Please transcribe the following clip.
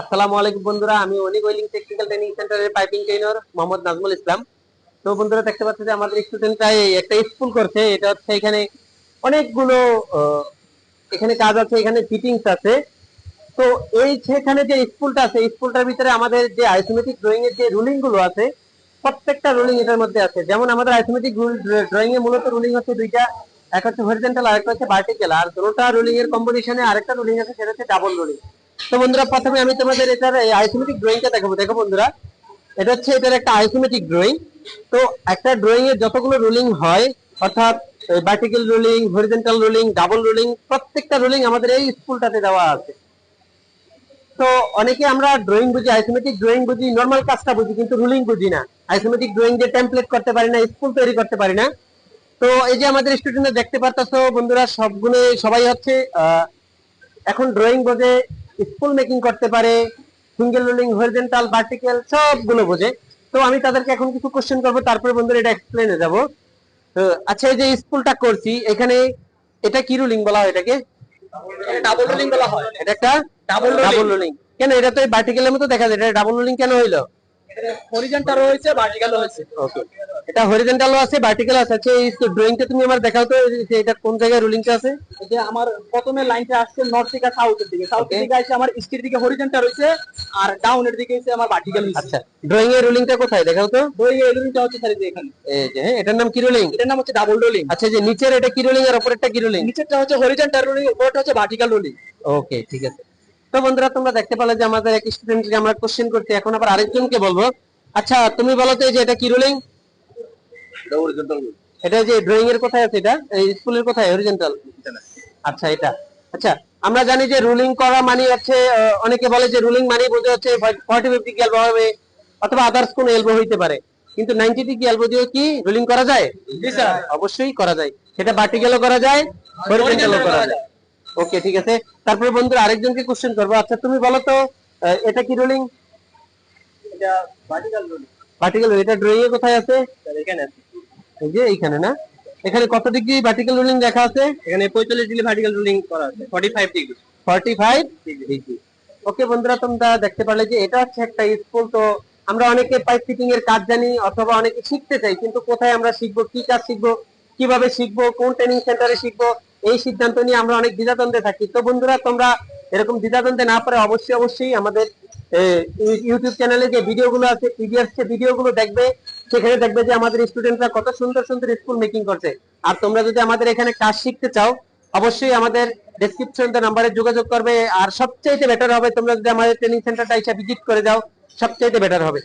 আসসালামু আলাইকুম বন্ধুরা, আমি ওয়েলিং টেকনিক্যাল ট্রেনিং সেন্টারের পাইপিং ট্রেনার মোহাম্মদ নাজমুল ইসলাম। তো বন্ধুরা, দেখতে পাচ্ছি যে আমাদের স্টুডেন্টরা একটা স্কুল করছে, এটা হচ্ছে এখানে অনেকগুলো এখানে কাজ আছে, এখানে ফিটিংস আছে। তো এই সেখানে যে স্কুলটা আছে স্কুলটার ভিতরে আমাদের যে আইসোমেটিক ড্রয়িং এর যে রুলিংগুলো আছে, প্রত্যেকটা রুলিং এটার মধ্যে আছে। যেমন আমাদের আইসোমেটিক ড্রয়িং এ মূলত রুলিং হচ্ছে দুইটা, এক হচ্ছে হরিজেন্টাল আর একটা হচ্ছে ভার্টিক্যাল আর দুটা রুলিং এর কম্বিনেশনে আরেকটা রুলিং আছে, সেটা হচ্ছে ডাবল রুলিং তো বন্ধুরা, প্রথমে আমি তোমাদের এটার আইসোমেটিক ড্রয়িংটা দেখাবো। দেখো বন্ধুরা, এটা হচ্ছে এটার একটা আইসোমেটিক ড্রয়িং তো একটা ড্রয়িং এর যতগুলো রুলিং হয়, অর্থাৎ vertical ruling horizontal ruling double ruling প্রত্যেকটা রুলিং আমাদের এই স্কুলটাতে দেওয়া আছে। তো অনেকে আমরা ড্রয়িং বুঝি আইসোমেটিক ড্রয়িং বুঝি নর্মাল কাজটা বুঝি, কিন্তু রুলিং বুঝি না। আইসোমেটিক ড্রয়িং যে টেমপ্লেট করতে পারি না স্কুল তৈরি করতে পারি না। তো এই যে আমাদের স্টুডেন্টরা দেখতে পারতেছো, বন্ধুরা সবগুলো সবাই হচ্ছে এখন ড্রয়িং বোঝে স্কুল মেকিং করতে পারে সিঙ্গেল রোলিং হরিজেন্টাল ভার্টিক্যাল সবগুলো বোঝে। তো আমি তাদেরকে এখন কিছু কোশ্চেন করব তারপরে বন্ধুরা এটা এক্সপ্লেনে যাব। তো আচ্ছা এই যে স্কুলটা করছি এখানে এটা কি রুলিং বলা হয় এটাকে? ডাবল রোলিং বলা হয়। এটা একটা ডাবল ডাবল রুলিং কেন এটা তো ভার্টিক্যালের মতো দেখা যায় এটা ডাবল রুলিং কেন হইল? হরিজন্টাল রয়েছে ভার্টিক্যাল রয়েছে ওকে এটা হরিজেন্টালও আছে ভার্টিক্যাল আছে। আচ্ছা এই ড্রয়িংটা তুমি আমার দেখাও তো যে এটা কোন জায়গায় রুলিংটা আছে? যে আমার প্রথমে লাইনটা আসছে নর্থ থেকে সাউথের দিকে। সাউথের দিকে আসছে আমার ইস্টের দিকে হরিজন্টাল রয়েছে আর ডাউনের দিকে হচ্ছে আমার ভার্টিক্যাল আচ্ছা ড্রয়িং এর রুলিংটা কোথায় দেখাও তো? রুলিংটা হচ্ছে স্যার এখানে। এই যে হ্যাঁ এটার নাম কি রুলিং এটার নাম হচ্ছে ডাবল রোলিং আচ্ছা যে নিচের এটা কি রুলিং আর উপরেরটা কি রুলিং নিচেরটা হচ্ছে হরিজন্টাল রোলিং উপরটা হচ্ছে ভার্টিক্যাল রোলিং ওকে ঠিক আছে। তো বন্ধুরা তোমরা দেখতে পেলে যে আমাদের এক স্টুডেন্টকে আমরা কোশ্চেন করছি। এখন আবার আরেকজনকে বলব। আচ্ছা তুমি বলো তো এই যে এটা কি রুলিং এটা যে ড্রয়িং এর কোথায় আছে এটা? এই স্কুলের কোথায়? হরিজেন্টাল আচ্ছা এটা। আচ্ছা আমরা জানি যে রুলিং করা মানে হচ্ছে অনেকে বলে যে রুলিং মানে বোঝা হচ্ছে ফর্টি ফিফটি কি এলবো হবে অথবা আদার্স কোন এলবো হইতে পারে। কিন্তু নাইনটি ডিগ্রি এলবো দিয়ে কি রুলিং করা যায়? জি স্যার। অবশ্যই করা যায়। সেটা ভার্টিক্যালও করা যায় হরিজেন্টালও করা যায়। ওকে ঠিক আছে। তারপরে বন্ধুরা আরেকজনকে কোশ্চেন করব। আচ্ছা তুমি বলো তো এটা কি রুলিং এটা ভার্টিক্যাল রোলিং ভার্টিক্যাল এটা ড্রয়িং এ কোথায় আছে? এখানে আছে। এই যে এইখানে না? এখানে কত ডিগ্রি ভার্টিক্যাল রুলিং দেখা আছে? এখানে 45 ডিগ্রি ভার্টিক্যাল রোলিং করা আছে। 45 degree forty five degree okay বন্ধুরা তোমরা দেখতে পারলে যে এটা হচ্ছে একটা স্কুল তো আমরা অনেকে পাইপ ফিটিং এর কাজ জানি অথবা অনেকে শিখতে চাই কিন্তু কোথায় আমরা শিখব কি কাজ শিখব কীভাবে শিখব কোন ট্রেনিং সেন্টারে শিখব এই সিদ্ধান্ত নিয়ে আমরা অনেক দ্বিধাদ্বন্দ্বে থাকি। তো বন্ধুরা, তোমরা এরকম দ্বিধাদ্বন্দ্বে না পারে অবশ্যই অবশ্যই আমাদের ইউটিউব চ্যানেলে যে ভিডিওগুলো আছে পিডিএফ যে ভিডিওগুলো দেখবে, সেখানে দেখবে যে আমাদের স্টুডেন্টরা কত সুন্দর সুন্দর স্কুল মেকিং করছে। আর তোমরা যদি আমাদের এখানে কাজ শিখতে চাও, অবশ্যই আমাদের ডেসক্রিপশন নাম্বারে যোগাযোগ করবে। আর সবচেয়ে বেটার হবে, তোমরা যদি আমাদের ট্রেনিং সেন্টারটা এসে ভিজিট করে যাও সবচেয়ে বেটার হবে।